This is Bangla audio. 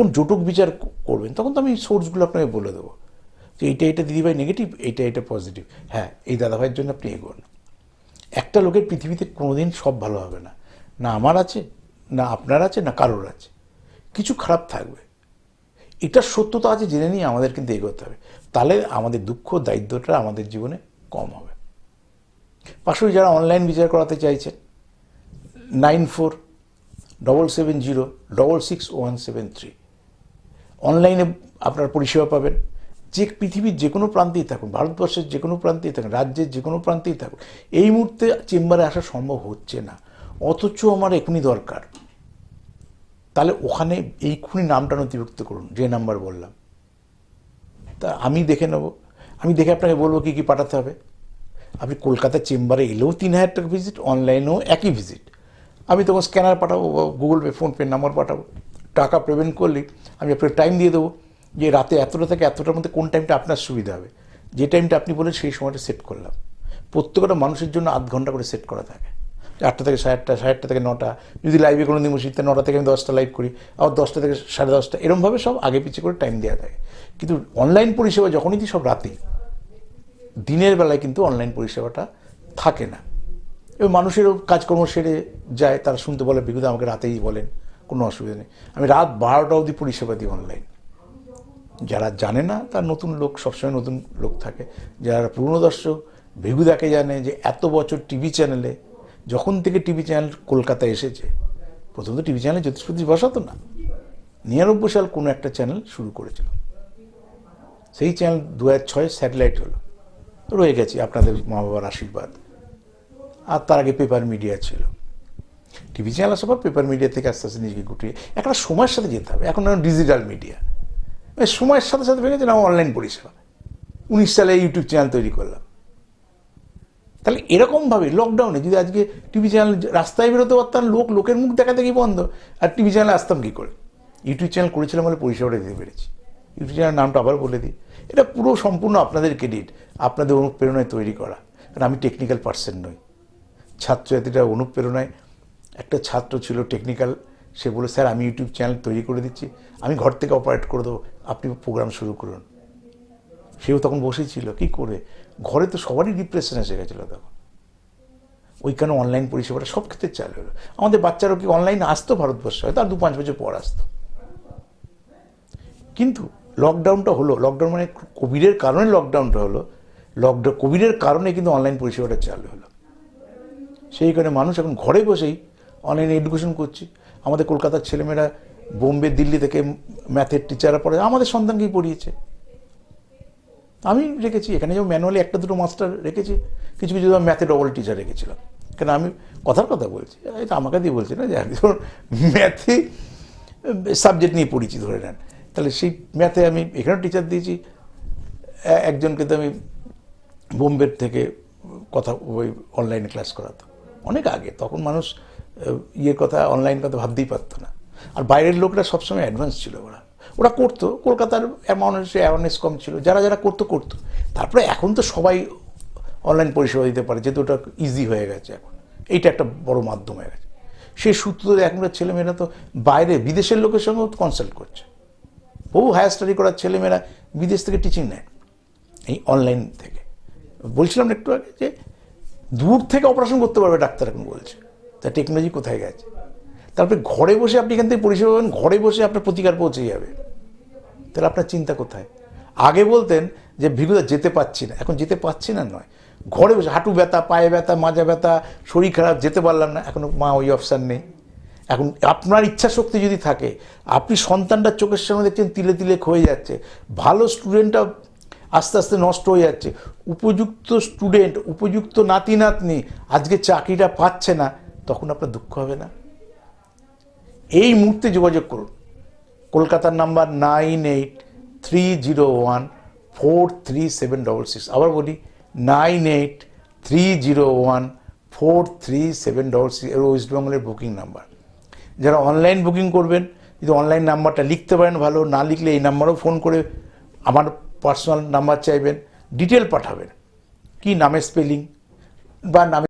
যখন জটক বিচার করবেন, তখন তো আমি সোর্সগুলো আপনাকে বলে দেবো যে এইটা এটা দিদিভাই নেগেটিভ এইটা এটা পজিটিভ হ্যাঁ এই দাদাভাইয়ের জন্য আপনি এগোন। একটা লোকের পৃথিবীতে কোনোদিন সব ভালো হবে না। না আমার আছে, না আপনার আছে, না কারোর আছে। কিছু খারাপ থাকবে। এটার সত্যতা আছে, জেনে নিয়ে আমাদের কিন্তু এগোতে হবে। তাহলে আমাদের দুঃখ দায়িত্বটা আমাদের জীবনে কম হবে। পাশাপাশি যারা অনলাইন বিচার করাতে চাইছেন nine four double seven zero double six one seven three অনলাইনে আপনার পরিষেবা পাবেন। যে পৃথিবীর যে কোনো প্রান্তেই থাকুন, ভারতবর্ষের যে কোনো প্রান্তেই থাকুন, রাজ্যের যে কোনো প্রান্তেই থাকুন, এই মুহূর্তে চেম্বারে আসা সম্ভব হচ্ছে না। অথচ আমার এখনই দরকার। তাহলে ওখানে এইক্ষুনি নামটা নথিভুক্ত করুন, যে নাম্বার বললাম। তা আমি দেখে নেব। আমি দেখে আপনাকে বলব কী কী পাঠাতে হবে। আপনি কলকাতা চেম্বারে এলেও তিন হাজার টাকা ভিজিট অনলাইনেও একই ভিজিট আমি তখন স্ক্যানার পাঠাবো বা গুগল পে ফোনপে নাম্বার পাঠাবো। টাকা পেমেন্ট করলে আমি আপনাকে টাইম দিয়ে দেবো যে রাতে এতটা থেকে এতটার মধ্যে কোন টাইমটা আপনার সুবিধা হবে। যে টাইমটা আপনি বলেন সেই সময়টা সেট করলাম। প্রত্যেকটা মানুষের জন্য আধ ঘণ্টা করে সেট করা থাকে। আটটা থেকে সাড়ে আটটা সাড়ে আটটা থেকে নটা। যদি লাইভে কোনো দিন বসি তা নটা থেকে আমি দশটা লাইভ করি, আবার দশটা থেকে সাড়ে দশটা। এরমভাবে সব আগে পিছিয়ে করে টাইম দেওয়া থাকে। কিন্তু অনলাইন পরিষেবা যখনই দিই, সব রাতেই। দিনের বেলায় কিন্তু অনলাইন পরিষেবাটা থাকে না। এবং মানুষেরও কাজকর্ম সেরে যায়, তারা শুনতে বলে বিগুদা আমাকে রাতেই বলেন। কোনো অসুবিধা নেই। আমি রাত বারোটা অবধি পরিষেবা দিই অনলাইন যারা জানে না, তার নতুন লোক, সবসময় নতুন লোক থাকে। যারা পুরনো দর্শক, ভেগুদাকে জানে যে এত বছর টিভি চ্যানেলে যখন থেকে টিভি চ্যানেল কলকাতায় এসেছে প্রথম তো টিভি চ্যানেলে জ্যোতিষপতি বসাতো না। নিরানব্বই সাল কোনো একটা চ্যানেল শুরু করেছিল। সেই চ্যানেল দু হাজার ছয় স্যাটেলাইট হলো। রয়ে গেছে, আপনাদের মা বাবার আশীর্বাদ। আর তার আগে পেপার মিডিয়া ছিল। টিভি চ্যানেল আসার পর পেপার মিডিয়া থেকে আস্তে আস্তে নিজেকে গুটিয়ে একটা সময়ের সাথে যেতে হবে। এখন ডিজিটাল মিডিয়া সময়ের সাথে সাথে ভেঙেছে না অনলাইন পরিষেবা। উনিশ সালে ইউটিউব চ্যানেল তৈরি করলাম। তাহলে এরকমভাবে লকডাউনে যদি আজকে টিভি চ্যানেল রাস্তায় বেরোতে পারতাম, লোক, লোকের মুখ দেখা দেখি বন্ধ। আর টিভি চ্যানেলে আসতাম কী করে? ইউটিউব চ্যানেল করেছিলাম বলে পরিষেবাটা দিতে পেরেছি। ইউটিউব চ্যানেল নামটা আবার বলে দিই। এটা পুরো সম্পূর্ণ আপনাদের ক্রেডিট আপনাদের অনুপ্রেরণায় তৈরি করা। কারণ আমি টেকনিক্যাল পার্সন নই। ছাত্রছাত্রীরা অনুপ্রেরণায় একটা ছাত্র ছিল টেকনিক্যাল সে বলে স্যার, আমি ইউটিউব চ্যানেল তৈরি করে দিচ্ছি। আমি ঘর থেকে অপারেট করে দেবো। আপনি প্রোগ্রাম শুরু করুন। সেও তখন বসেই ছিল। কী করে? ঘরে তো সবারই ডিপ্রেশন এসে গেছিল তখন। ওইখানে অনলাইন পরিষেবাটা সব ক্ষেত্রে চালু হলো। আমাদের বাচ্চারাও কি অনলাইন আসতো ভারতবর্ষে? হয়তো আর দু পাঁচ বছর পর আসতো। কিন্তু লকডাউনটা হলো। লকডাউন মানে কোভিডের কারণে লকডাউনটা হলো। লকডাউন কোভিডের কারণে কিন্তু অনলাইন পরিষেবাটা চালু হলো। সেই কারণে মানুষ এখন ঘরে বসেই অনলাইনে এডুকেশন করছি। আমাদের কলকাতার ছেলেমেয়েরা বোম্বে, দিল্লি থেকে ম্যাথের টিচাররা পড়ে, আমাদের সন্তানকেই পড়িয়েছে। আমি রেখেছি, এখানে যেমন ম্যানুয়ালি একটা দুটো মাস্টার রেখেছি, কিছু কিছু ম্যাথে ডবল টিচার রেখেছিলাম। কেন আমি কথার কথা বলছি? তো আমাকে দিয়ে বলছি না যে ধরুন ম্যাথে সাবজেক্ট নিয়ে পড়েছি, ধরে নেন। তাহলে সেই ম্যাথে আমি এখানেও টিচার দিয়েছি। একজনকে তো আমি বোম্বের থেকে কথা ওই অনলাইনে ক্লাস করাতো অনেক আগে, তখন মানুষ ইয়ের কথা অনলাইন কথা ভাবতেই পারতো না। আর বাইরের লোকরা সবসময় অ্যাডভান্স ছিল ওরা। ওরা করতো, কলকাতার মানুষের অ্যাওয়ারনেস কম ছিল। যারা যারা করতো করতো। তারপরে এখন তো সবাই অনলাইন পরিষেবা দিতে পারে, যেহেতু ওটা ইজি হয়ে গেছে এখন। এইটা একটা বড় মাধ্যম হয়ে গেছে। সেই সূত্র এখনকার ছেলেমেয়েরা তো বাইরে, বিদেশের লোকের সঙ্গেও কনসাল্ট করছে। বহু হায়ার স্টাডি করার ছেলেমেয়েরা বিদেশ থেকে টিচিং নেয়, এই অনলাইন থেকে। বলছিলাম একটু আগে যে, দূর থেকে অপারেশন করতে পারবে ডাক্তার এখন বলছে। তা টেকনোলজি কোথায় গেছে? তারপরে ঘরে বসে আপনি এখান থেকে পরিষেবা পাবেন, ঘরে বসে আপনার প্রতিকার পৌঁছে যাবে। তাহলে আপনার চিন্তা কোথায়? আগে বলতেন যে ভিগুদা যেতে পাচ্ছি না, এখন যেতে পাচ্ছি না নয়। ঘরে বসে হাঁটু ব্যথা, পায়ে ব্যথা, মাজা ব্যথা, শরীর খারাপ, যেতে পারলাম না এখনও মা ওই অপশান নেই। এখন আপনার ইচ্ছা শক্তি যদি থাকে, আপনি সন্তানটার চোখের সামনে দেখছেন, তিলে তিলে ক্ষয়ে যাচ্ছে। ভালো স্টুডেন্টটা আস্তে আস্তে নষ্ট হয়ে যাচ্ছে। উপযুক্ত স্টুডেন্ট উপযুক্ত নাতি নাতনি আজকে চাকরিটা পাচ্ছে না। তখন আপনার দুঃখ হবে না? এই মুহূর্তে যোগাযোগ করুন। কলকাতার number nine eight three zero one four three seven double six. আবার বলি, nine eight three zero one four three seven double six west বেঙ্গলের বুকিং নাম্বার। যারা অনলাইন বুকিং করবেন, যদি অনলাইন নাম্বারটা লিখতে পারেন ভালো, না লিখলে এই নাম্বারেও ফোন করে আমার পার্সোনাল নাম্বার চাইবেন, ডিটেল পাঠাবেন। কি নামের স্পেলিং বা নামে